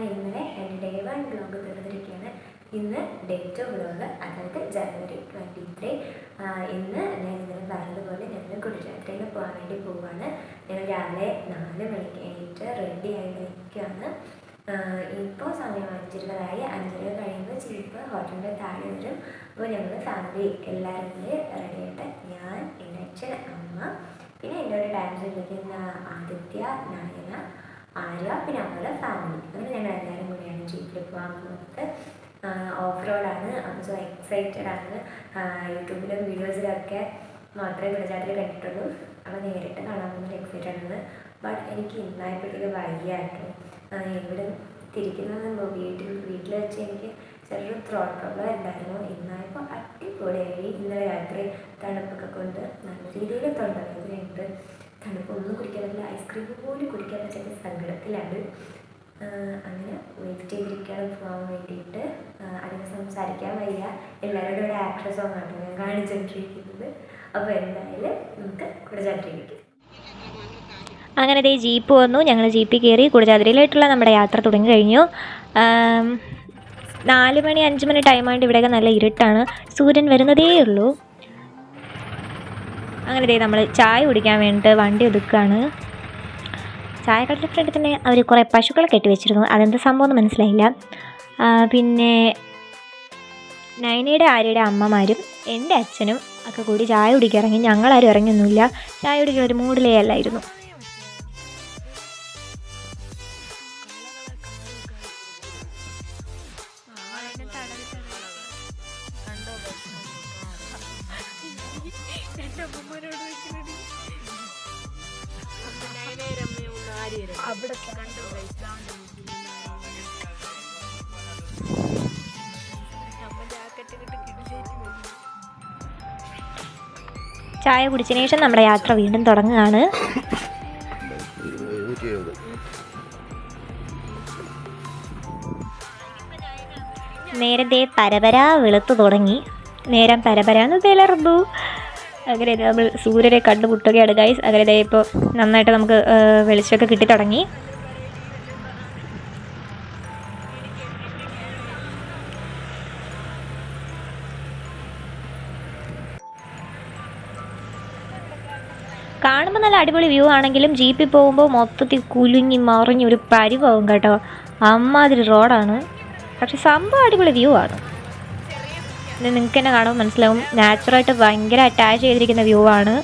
അങ്ങനെ ഇന്നലെ എന്റെ ഡേ വൺ ബ്ലോഗ് തീർന്നിരിക്കുകയാണ്. ഇന്ന് ഡേറ്റ് ടു ബ്ലോഗ് അതായത് ജനുവരി ട്വന്റി ത്രീ ഇന്ന് ഞാൻ ഇന്നലെ പറഞ്ഞതുപോലെ ഞങ്ങൾ കുടിച്ചാറ്റയിൽ പോകാൻ വേണ്ടി പോവുകയാണ് ഞങ്ങൾ രാവിലെ നാല് മണിക്ക് എണീറ്റ് റെഡി ആയി നിൽക്കുകയാണ്. ഇപ്പോൾ സമയം അഞ്ചിരുപതായി. അഞ്ചര കഴിയുമ്പോൾ ചീപ്പ് ഹോട്ടലിന്റെ താഴെ വരും. അപ്പോൾ ഞങ്ങൾ ഫാമിലി എല്ലാവരും കൂടി റെഡി ആയിട്ട് ഞാൻ എന്റെ അച്ഛൻ അമ്മ പിന്നെ എന്റെ ഒരു ഡാൻസ് കളിക്കുന്ന ആദിത്യ നയന ആര്യ പിന്നെ അവരുടെ ഫാമിലി അങ്ങനെ ഞങ്ങൾ എല്ലാവരും കൂടിയാണ് ജീപ്പിൽ പോകാൻ പോകുന്നത് ഓഫ് റോഡാണ് സോ എക്സൈറ്റഡ് ആണ്. യൂട്യൂബിലും വീഡിയോസിലൊക്കെ മാത്രമേ കുടജാത്തിൽ കണ്ടിട്ടുള്ളൂ. അപ്പോൾ നേരിട്ട് കാണാൻ പോകുന്നത് എക്സൈറ്റഡ് ആണ്. ബട്ട് എനിക്ക് ഇന്നായപ്പോഴത്തേക്ക് വയ്യാട്ടോ ഇവിടെ തിരിക്കുന്നത് വീട്ടിൽ വീട്ടിൽ വെച്ച് എനിക്ക് ചെറിയൊരു ത്രോട്ട് പ്രോബ്ലം ഉണ്ടായിരുന്നു. ഇന്നായപ്പോൾ അടിപൊളിയായി. ഇന്നലെ രാത്രി തണുപ്പൊക്കെ കൊണ്ട് നല്ല രീതിയിൽ തൊണ്ടവേദനയുണ്ട്. തണുപ്പൊന്നും കുടിക്കാൻ പറ്റില്ല ഐസ്ക്രീം പോലും കുടിക്കാൻ പറ്റാത്ത സങ്കടത്തിലാണ്. അങ്ങനെ വെയിറ്റ് ചെയ്തിരിക്കുകയാണ് പോകാൻ വേണ്ടിയിട്ട്. അധികം സംസാരിക്കാൻ വയ്യ. എല്ലാവരുടെ ഒരു ആക്ഷൻ സോങ് ആണ് ഞാൻ കാണിച്ചുകൊണ്ടിരിക്കുന്നത്. അപ്പോൾ എന്തായാലും നമുക്ക് കുടച്ചാട്ടിരിക്കും അങ്ങനെ ദേ ജീപ്പ് വന്നു. ഞങ്ങൾ ജീപ്പിൽ കയറി കുടജാതിരയിലായിട്ടുള്ള നമ്മുടെ യാത്ര തുടങ്ങി കഴിഞ്ഞു. നാല് മണി അഞ്ച് മണി ടൈമായിട്ട് ഇവിടെയൊക്കെ നല്ല ഇരുട്ടാണ്. സൂര്യൻ വരുന്നതേ ഉള്ളൂ. അങ്ങനെ ദേ നമ്മൾ ചായ കുടിക്കാൻ വേണ്ടിയിട്ട് വണ്ടി ഒതുക്കുകയാണ് ചായക്കടയുടെ ഫ്രണ്ടിൽ തന്നെ അവർ കുറേ പശുക്കളെ കെട്ടി വെച്ചിരുന്നു. അതെന്ത് സംഭവം എന്ന് മനസ്സിലായില്ല. പിന്നെ നൈനയുടെ ആര്യയുടെ അമ്മമാരും എന്റെ അച്ഛനും ഒക്കെ കൂടി ചായ കുടിക്കാൻ ഇറങ്ങി. ഞങ്ങളാരും ഇറങ്ങിയൊന്നുമില്ല. ചായ കുടിക്കുന്ന ഒരു മൂഡിലേ അല്ലായിരുന്നു. ചായ കുടിച്ചതിന് ശേഷം നമ്മുടെ യാത്ര വീണ്ടും തുടങ്ങുകയാണ്. നേരത്തെ പരപര വെളുത്തു തുടങ്ങി. നേരം പരപരാന്ന് തിളർന്നു അങ്ങനെ നമ്മൾ സൂര്യനെ കണ്ടുമുട്ടുകയാണ് ഗൈസ് അങ്ങനെ ഇപ്പോൾ നന്നായിട്ട് നമുക്ക് വെളിച്ചമൊക്കെ കിട്ടി തുടങ്ങി കാണുമ്പോൾ നല്ല അടിപൊളി വ്യൂ ആണെങ്കിലും ജീപ്പിൽ പോകുമ്പോൾ മൊത്തത്തിൽ കുലുങ്ങി മറിഞ്ഞ് ഒരു പരിവാകും കേട്ടോ. അമ്മാതിരി റോഡാണ് പക്ഷെ സംഭവം അടിപൊളി വ്യൂ ആണ്. നിങ്ങൾക്ക് തന്നെ കാണുമ്പോൾ മനസ്സിലാവും. നാച്ചുറായിട്ട് ഭയങ്കര അറ്റാച്ച് ചെയ്തിരിക്കുന്ന വ്യൂ ആണ്.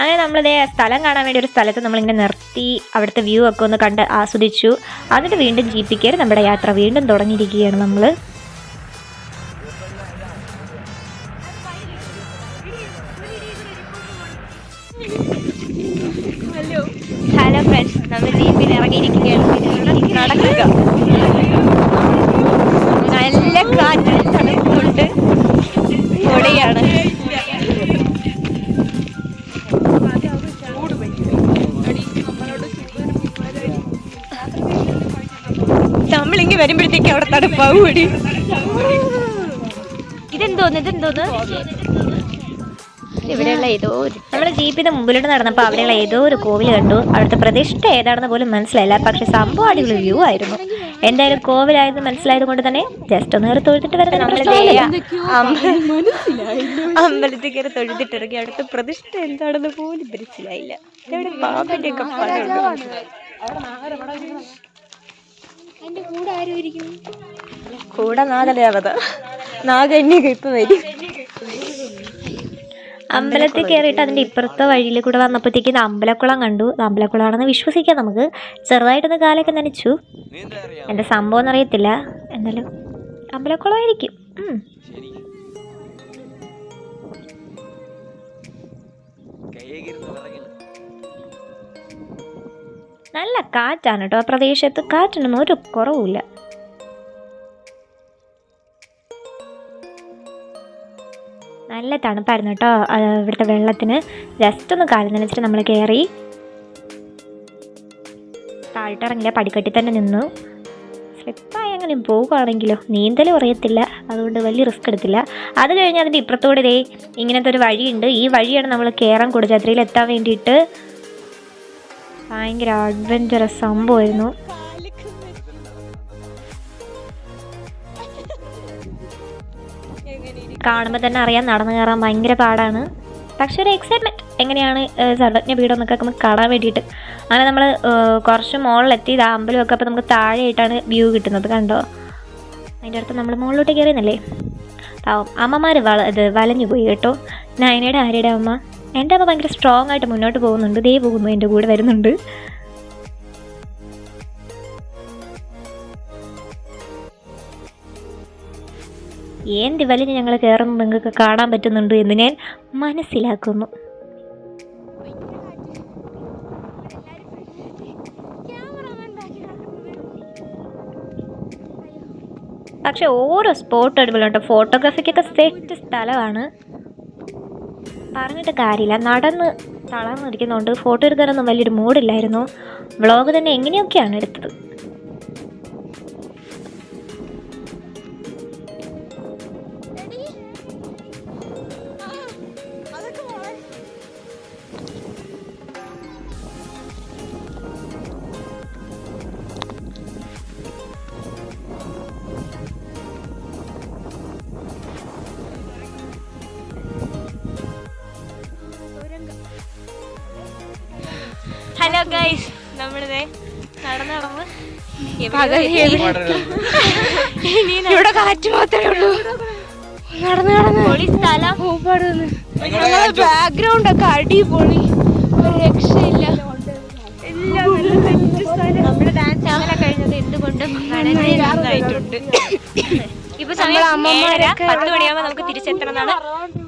അങ്ങനെ നമ്മളിതേ സ്ഥലം കാണാൻ വേണ്ടി ഒരു സ്ഥലത്ത് നമ്മളിങ്ങനെ നിർത്തി അവിടുത്തെ വ്യൂ ഒക്കെ ഒന്ന് കണ്ട് ആസ്വദിച്ചു. എന്നിട്ട് വീണ്ടും ജീപ്പിൽ കയറി നമ്മുടെ യാത്ര വീണ്ടും തുടങ്ങിയിരിക്കുകയാണ് നമ്മൾ ഹലോ ഫ്രണ്ട്സ് നമ്മൾ ജീപ്പിൽ ഇറങ്ങിയിരിക്കുകയാണ്. നടക്കുക. നല്ല കാറ്റ് തണുപ്പുണ്ട്. പൊടിയാണ് നമ്മളിങ്ങി വരുമ്പോഴത്തേക്ക് അവിടെ തണുപ്പാവും കൂടി ഇതെന്തോന്ന്? ഇതെന്തോന്ന്? ഇവിടെയുള്ള ഏതോ ഒരു നമ്മുടെ ജീപ്പിന്റെ മുമ്പിലോട്ട് നടന്നപ്പോൾ അവിടെയുള്ള ഏതോ ഒരു കോവിൽ കണ്ടു. അവിടുത്തെ പ്രതിഷ്ഠ ഏതാണെന്ന് പോലും മനസ്സിലായില്ല. പക്ഷെ സംഭവം അടിപൊളി വ്യൂ ആയിരുന്നു. എന്തായാലും കോവിലായത് മനസ്സിലായത് കൊണ്ട് തന്നെ ജസ്റ്റ് ഒന്ന് കയറി തൊഴുതിട്ട് വരുന്നത് അമ്പലത്തിൽ കയറി തൊഴുതിട്ട് ഇറങ്ങി അവിടുത്തെ പ്രതിഷ്ഠ എന്താണെന്ന് പോലും മനസ്സിലായില്ല. പാമ്പിന്റെ ഒക്കെ പടമുണ്ട് കൂടെ നാഗദേവത. നാഗന്യൊക്കെ ഇപ്പൊ വരും. അമ്പലത്തിൽ കയറിയിട്ട് അതിന്റെ ഇപ്പുറത്തെ വഴിയിൽ കൂടെ വന്നപ്പോഴത്തേക്ക് ഇത് അമ്പലക്കുളം കണ്ടു. അമ്പലക്കുളമാണെന്ന് വിശ്വസിക്കാം നമുക്ക്. ചെറുതായിട്ടൊന്ന് കാലൊക്കെ നനച്ചു. എന്റെ സംഭവം എന്നറിയത്തില്ല. എന്തായാലും അമ്പലക്കുളമായിരിക്കും. നല്ല കാറ്റാണ് കേട്ടോ ആ പ്രദേശത്ത്. കാറ്റിനൊന്നും ഒരു കുറവുമില്ല. നല്ല തണുപ്പായിരുന്നു കേട്ടോ ഇവിടുത്തെ വെള്ളത്തിന്. ജസ്റ്റ് ഒന്ന് കാലം നനച്ചിട്ട് നമ്മൾ കയറി താഴ്ത്തിറങ്ങില്ല പടിക്കെട്ടി തന്നെ നിന്നു. സ്ലിപ്പായി അങ്ങനെ പോകുകയാണെങ്കിലോ നീന്തൽ കുറയത്തില്ല. അതുകൊണ്ട് വലിയ റിസ്ക് എടുത്തില്ല. അത് കഴിഞ്ഞ് അതിന്റെ ഇപ്പുറത്തോടെ ഇതേ ഇങ്ങനത്തെ ഒരു വഴിയുണ്ട്. ഈ വഴിയാണ് നമ്മൾ കയറാൻ കുടജാത്രയിൽ എത്താൻ വേണ്ടിയിട്ട്. ഭയങ്കര അഡ്വഞ്ചറസ് സംഭവമായിരുന്നു. കാണുമ്പോൾ തന്നെ അറിയാം നടന്നു കയറാൻ ഭയങ്കര പാടാണ്. പക്ഷെ ഒരു എക്സൈറ്റ്മെന്റ് എങ്ങനെയാണ് സർവജ്ഞ പീഠം എന്നൊക്കെ നമുക്ക് കാണാൻ വേണ്ടിയിട്ട്. അങ്ങനെ നമ്മൾ കുറച്ച് മുകളിലെത്തി ഇത് അമ്പലമൊക്കെ അപ്പോൾ നമുക്ക് താഴെയായിട്ടാണ് വ്യൂ കിട്ടുന്നത് കണ്ടോ? അതിന്റെ അടുത്ത് നമ്മൾ മുകളിലോട്ട് കയറിയെന്നല്ലേ? പാവം അമ്മമാർ വള ഇത് വലഞ്ഞു പോയി കേട്ടോ. നയനയുടെ ആര്യയുടെ അമ്മ. എന്റെ അമ്മ ഭയങ്കര സ്ട്രോങ് ആയിട്ട് മുന്നോട്ട് പോകുന്നുണ്ട്. ദേ പോകുന്നു എന്റെ കൂടെ വരുന്നുണ്ട്. എന്ത് വലിഞ്ഞ് ഞങ്ങൾ കയറുന്നത് നിങ്ങൾക്ക് കാണാൻ പറ്റുന്നുണ്ട് എന്ന് ഞാൻ മനസ്സിലാക്കുന്നു. പക്ഷെ ഓരോ സ്പോട്ട് അടിപൊളിയുണ്ട് ഫോട്ടോഗ്രാഫിക്കൊക്കെ സെറ്റ് സ്ഥലമാണ്. പറഞ്ഞിട്ട് കാര്യമില്ല. നടന്ന് തളർന്നിരിക്കുന്നതുകൊണ്ട് ഫോട്ടോ എടുക്കാനൊന്നും വലിയൊരു മൂഡില്ലായിരുന്നു വ്ളോഗ് തന്നെ എങ്ങനെയൊക്കെയാണ് എടുത്തത്? ഹലോ ഗൈസ് നമ്മളിതേ നടന്ന് നടന്ന് ഇവിടെ കാറ്റ് മാത്രമേ ഉള്ളൂ. നടന്ന് നടന്ന് പൊളി സ്ഥലം ഞങ്ങളെ ബാക്ക്ഗ്രൗണ്ട് ഒക്കെ അടിപൊളി. ഒരു രക്ഷയില്ല. നമ്മുടെ ഡാൻസ് കഴിഞ്ഞത് എന്തുകൊണ്ടും? വളരെ നന്നായിട്ടുണ്ട്. ഇപ്പൊ സമയം അമ്മമാരൊക്കെ പത്ത് മണിയാകുമ്പോ നമുക്ക് തിരിച്ചെത്തണമെന്നാണ്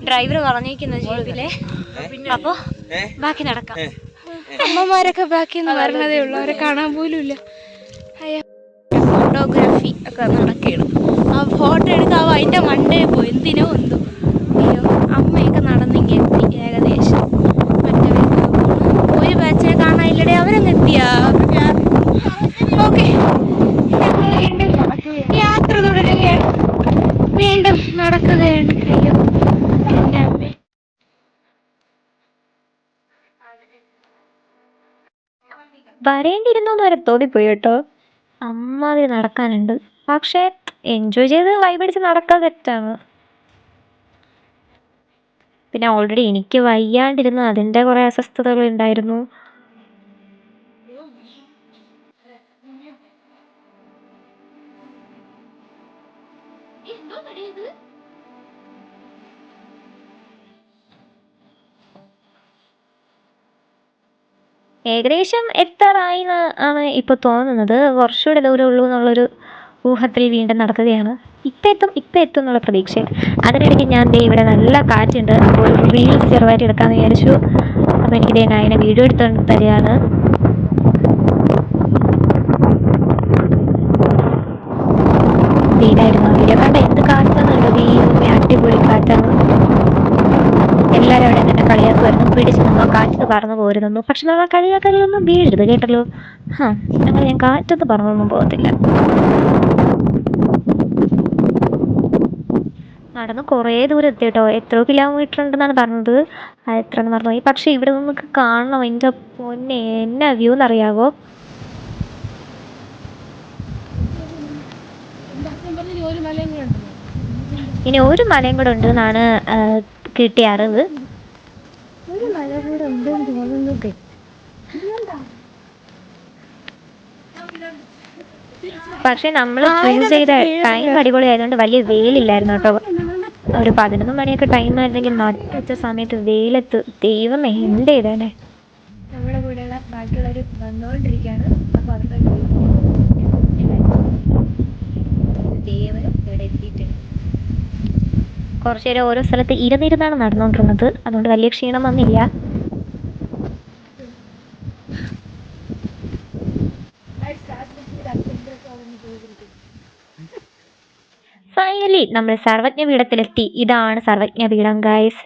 ഡ്രൈവർ പറഞ്ഞിരിക്കുന്നത് ജീപ്പിലെ അപ്പൊ ബാക്കി നടക്കാം. അമ്മമാരൊക്കെ ബാക്കി എന്ന് പറഞ്ഞതേ ഉള്ളൂ. അവരെ കാണാൻ പോലും ഇല്ല ഫോട്ടോഗ്രാഫി ഒക്കെ നടക്കുകയാണ്. ആ ഫോട്ടോ എടുക്കാവോ അതിന്റെ മണ്ടേ പോയി. എന്തിനോ എന്തോ. അയ്യോ അമ്മയൊക്കെ നടന്നെങ്കിൽ എത്തി ഏകദേശം. മറ്റവരൊക്കെ. ഒരു ബാച്ചിനെ കാണാനില്ലടെ. അവരങ്ങ് എത്തിയാ? ഓക്കെ യാത്ര തുടരുകയാണ്. വീണ്ടും നടക്കുകയാണ്. അയ്യോ എന്റെ അമ്മേ. വരേണ്ടിയിരുന്നു എന്ന് വരെ തോന്നിപ്പോയി കേട്ടോ. അമ്മാതിരി നടക്കാനുണ്ട്. പക്ഷേ എൻജോയ് ചെയ്ത് വൈബടിച്ച് നടക്കാൻ തെറ്റാണ്. പിന്നെ ഓൾറെഡി എനിക്ക് വയ്യാണ്ടിരുന്നു അതിന്റെ കുറേ അസ്വസ്ഥതകൾ ഉണ്ടായിരുന്നു. ഏകദേശം എത്താറായി എന്ന് ആണ് ഇപ്പോൾ തോന്നുന്നത്. കുറച്ചുകൂടെ ദൂരം ഉള്ളൂ എന്നുള്ളൊരു ഊഹത്തിൽ വീണ്ടും നടക്കുകയാണ്. ഇപ്പം എത്തും ഇപ്പം എത്തും എന്നുള്ള പ്രതീക്ഷയിൽ. അതിനിടയ്ക്ക് ഞാൻ ദേ ഇവിടെ നല്ല കാറ്റുണ്ട്. അപ്പോൾ റീൽസ് ചെറുതായിട്ട് എടുക്കാമെന്ന് വിചാരിച്ചു. അപ്പോൾ എനിക്ക് ദേ നായനെ വീഡിയോ എടുത്തു തരികയാണ് ഇതായിരുന്നു വീഡിയോ കണ്ട എന്ത് കാറ്റാണെന്നല്ലോ ദൈവമേ അടിപൊളി കാറ്റാണ് തന്നെ കളിയാക്കുമായിരുന്നു പിടിച്ച് നിന്നോ കാറ്റത്ത് പറന്നു പോരുന്നു പക്ഷെ നമ്മൾ കളിയാക്കലൊന്നും വീഴരുത് കേട്ടല്ലോ. ആ അങ്ങനെ ഞാൻ കാറ്റത്ത് പറന്നൊന്നും പോകത്തില്ല. നടന്ന് കുറേ ദൂരം എത്തി കേട്ടോ. എത്ര കിലോമീറ്റർ ഉണ്ടെന്നാണ് പറഞ്ഞത്. എത്ര എന്ന് പറഞ്ഞു പോയി പക്ഷെ ഇവിടെ നമുക്ക് കാണണം. എന്റെ പൊന്നെ എന്നാ വ്യൂ എന്നറിയാവോ? ഇനി ഒരു മലയും കൂടെ ഉണ്ട് എന്നാണ് ആ, കിട്ടിയ അറിവ്. കൂടെ ഉണ്ടെന്ന് തോന്നുന്നു പക്ഷെ നമ്മൾ ചൂസ് ചെയ്ത ടൈം അടിപൊളി ആയതുകൊണ്ട് വലിയ വെയിലില്ലായിരുന്നു കേട്ടോ. ഒരു പതിനൊന്ന് മണിയൊക്കെ ടൈം ആയിരുന്നെങ്കിൽ നട്ടുച്ച സമയത്ത് വെയിലത്ത് ദൈവമേ എന്ത് ചെയ്തേനെ? നമ്മുടെ കൂടെയുള്ള ബാക്കിയുള്ളവർ വന്നുകൊണ്ടിരിക്കുകയാണ് അപ്പോൾ അവരുടെ ദൈവം കുറച്ച് നേരം ഓരോ സ്ഥലത്ത് ഇരുന്നിരുന്നാണ് നടന്നുകൊണ്ടിരുന്നത്. അതുകൊണ്ട് വലിയ ക്ഷീണം വന്നില്ല. ഫൈനലി നമ്മൾ സർവജ്ഞ പീഠത്തിലെത്തി. ഇതാണ് സർവജ്ഞ പീഠം ഗൈസ്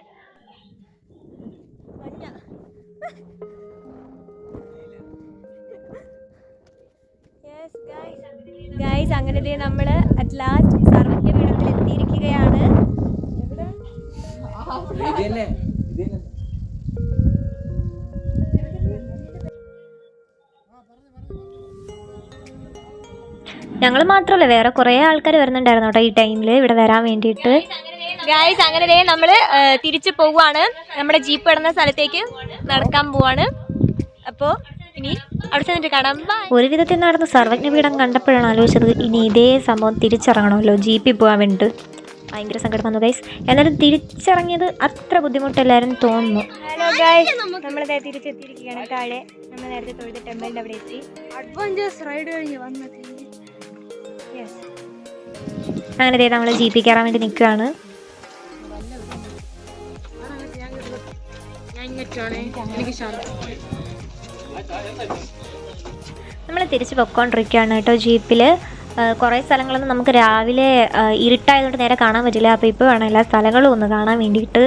ഗൈസ് അങ്ങനെ ദേ നമ്മൾ അറ്റ് ലാസ്റ്റ് സർവജ്ഞ പീഠത്തിൽ എത്തിയിരിക്കുകയാണ് ഇതല്ലേ? ഞങ്ങൾ മാത്രമല്ല വേറെ കുറേ ആൾക്കാർ വരുന്നുണ്ടായിരുന്നു കേട്ടോ ഈ ടൈമിൽ ഇവിടെ വരാൻ വേണ്ടിയിട്ട്. ഗായ്സ് അങ്ങനെ നമ്മൾ തിരിച്ചു പോവുകയാണ് നമ്മുടെ ജീപ്പ് ഇടുന്ന സ്ഥലത്തേക്ക് നടക്കാൻ പോവാണ്. അപ്പോൾ ഇനി അവിടെ ചെന്നിട്ട് കാണാം. ഒരു വിധത്തിൽ നടന്ന സർവജ്ഞ പീഠം കണ്ടപ്പോഴാണ് ആലോചിച്ചത് ഇനി ഇതേ സംഭവം തിരിച്ചിറങ്ങണമല്ലോ ജീപ്പിൽ പോകാൻ വേണ്ടിയിട്ട്. ഭയങ്കര സങ്കടം വന്നു ഗൈസ് എന്നാലും തിരിച്ചിറങ്ങിയത് അത്ര ബുദ്ധിമുട്ടില്ലായിരുന്നു തോന്നുന്നു. ഹലോ ഗൈസ് നമ്മൾ തിരിച്ചെത്തിയിരിക്കുകയാണ്. താഴെ നമ്മൾ നേരത്തെ തൊഴുത ടെമ്പിളിന്റെ അവിടെ എത്തി. അഡ്വഞ്ചേഴ്സ് റൈഡ് കഴിഞ്ഞ് വന്നത്. യെസ് അങ്ങനെ ദേ നമ്മൾ ജീപ്പിൽ കയറാൻ വേണ്ടി നിൽക്കുകയാണ്. ഞാൻ ഇങ്ങോട്ടാണ് എനിക്ക് ശാന്തം. നമ്മൾ തിരിച്ച് പൊക്കോണ്ടിരിക്കുകയാണ് കേട്ടോ ജീപ്പിൽ കുറേ സ്ഥലങ്ങളൊന്നും നമുക്ക് രാവിലെ ഇരുട്ടായതുകൊണ്ട് നേരെ കാണാൻ പറ്റില്ല. അപ്പോൾ ഇപ്പോൾ വേണം എല്ലാ സ്ഥലങ്ങളും ഒന്ന് കാണാൻ വേണ്ടിയിട്ട്.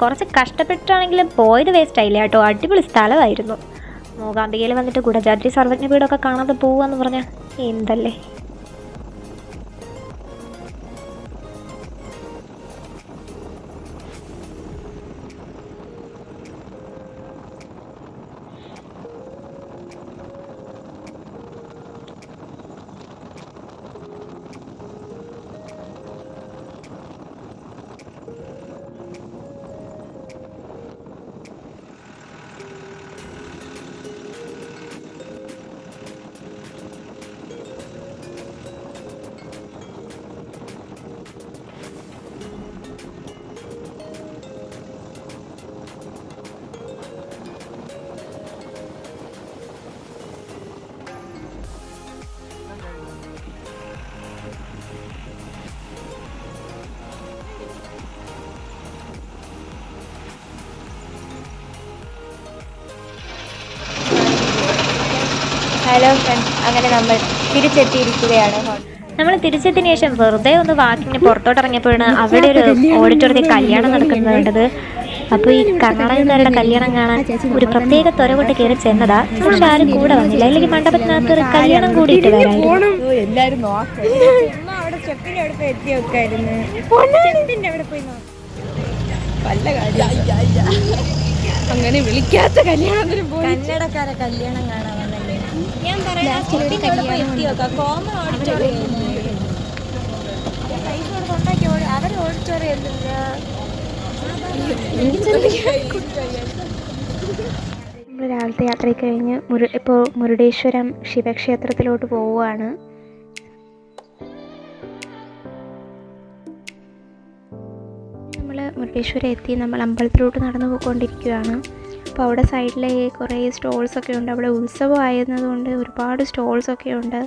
കുറച്ച് കഷ്ടപ്പെട്ടാണെങ്കിലും പോയത് വേസ്റ്റ് ആയില്ല കേട്ടോ. അടിപൊളി സ്ഥലമായിരുന്നു. മൂകാംബികയിൽ വന്നിട്ട് ഗുഡജാദ്രി സർവജ്ഞ വീടൊക്കെ കാണാതെ പോവാന്ന് പറഞ്ഞാൽ എന്തല്ലേ? ഹലോ ഫ്രണ്ട്സ് അങ്ങനെ നമ്മൾ തിരിച്ചെത്തിയിരിക്കുകയാണ്. നമ്മൾ തിരിച്ചെത്തിയതിനു ശേഷം വെറുതെ ഒന്ന് വാക്കിന് പുറത്തോട്ട് ഇറങ്ങിയപ്പോഴാണ് അവിടെ ഒരു ഓഡിറ്റോറിയത്തിൽ കല്യാണം നടക്കുന്നുണ്ടത് അപ്പൊ അപ്പോൾ ഈ കർണാടകക്കാരുടെ കല്യാണം കാണാൻ ഒരു പ്രത്യേക ത്വരകൊണ്ട് കയറി ചെന്നതാ. പക്ഷെ ആരും കൂടെ വന്നില്ല. അല്ലെങ്കിൽ മണ്ഡപത്തിനകത്ത് ഒരു കല്യാണം കൂടി വരായിരുന്നു അങ്ങനെ വിളിക്കാത്ത കല്യാണത്തിന് കന്നഡക്കാരെ കല്യാണം കാണാൻ ഞാൻ പറയാം കോമൺ ഓഡിറ്റോറിയം. പൈസ അവർ ഓഡിറ്റോറിയം നമ്മൾ രാവിലത്തെ യാത്ര കഴിഞ്ഞ് മുരു ഇപ്പോൾ മുരുടേശ്വരം ശിവക്ഷേത്രത്തിലോട്ട് പോവുകയാണ്. നമ്മൾ മുരുടേശ്വരം എത്തി. നമ്മൾ അമ്പലത്തിലോട്ട് നടന്നു പോയിക്കൊണ്ടിരിക്കുകയാണ് അപ്പോൾ അവിടെ സൈഡിൽ കുറേ സ്റ്റോൾസൊക്കെ ഉണ്ട്. അവിടെ ഉത്സവം ആയിരുന്നതുകൊണ്ട് ഒരുപാട് സ്റ്റോൾസൊക്കെ ഉണ്ട്.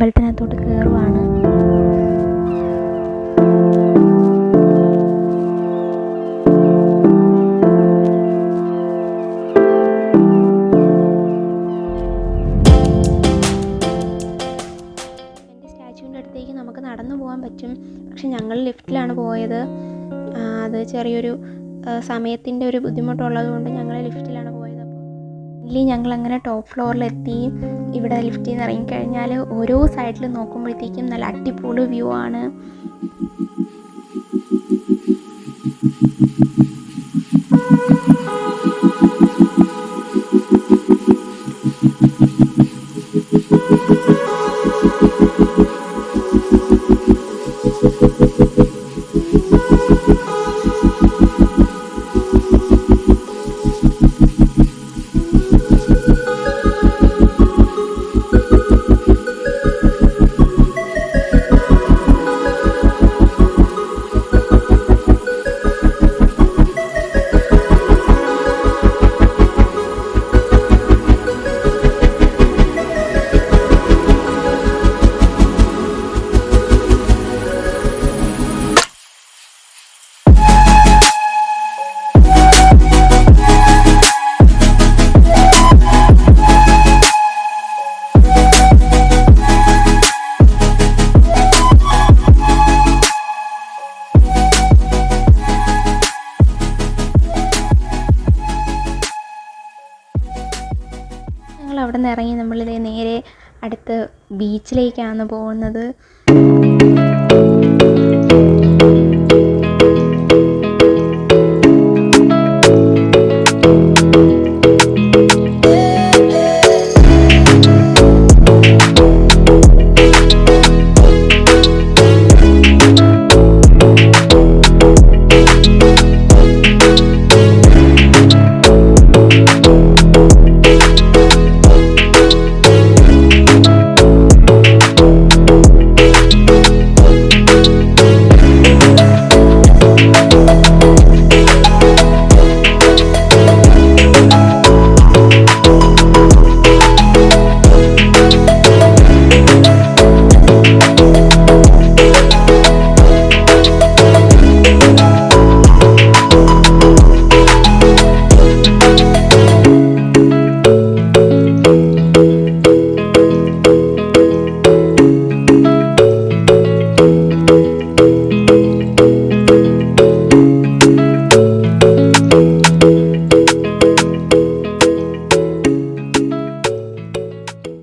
അമ്പലത്തിനകത്തോട്ട് കയറുവാണ്. അടുത്തേക്ക് നമുക്ക് നടന്നു പോകാൻ പറ്റും. പക്ഷെ ഞങ്ങൾ ലിഫ്റ്റിലാണ് പോയത്. അത് ചെറിയൊരു സമയത്തിന്റെ ഒരു ബുദ്ധിമുട്ടുള്ളത് കൊണ്ട് ഞങ്ങൾ ലിഫ്റ്റിലാണ് ഇല്ലെങ്കിൽ ഞങ്ങൾ അങ്ങനെ ടോപ്പ് ഫ്ലോറിലെത്തി ഇവിടെ ലിഫ്റ്റിൽ നിന്ന് ഇറങ്ങിക്കഴിഞ്ഞാൽ ഓരോ സൈഡിൽ നോക്കുമ്പോഴത്തേക്കും നല്ല അടിപൊളി വ്യൂ ആണ്. സമയത്ത് ബീച്ചിലേക്കാണ് പോകുന്നത്.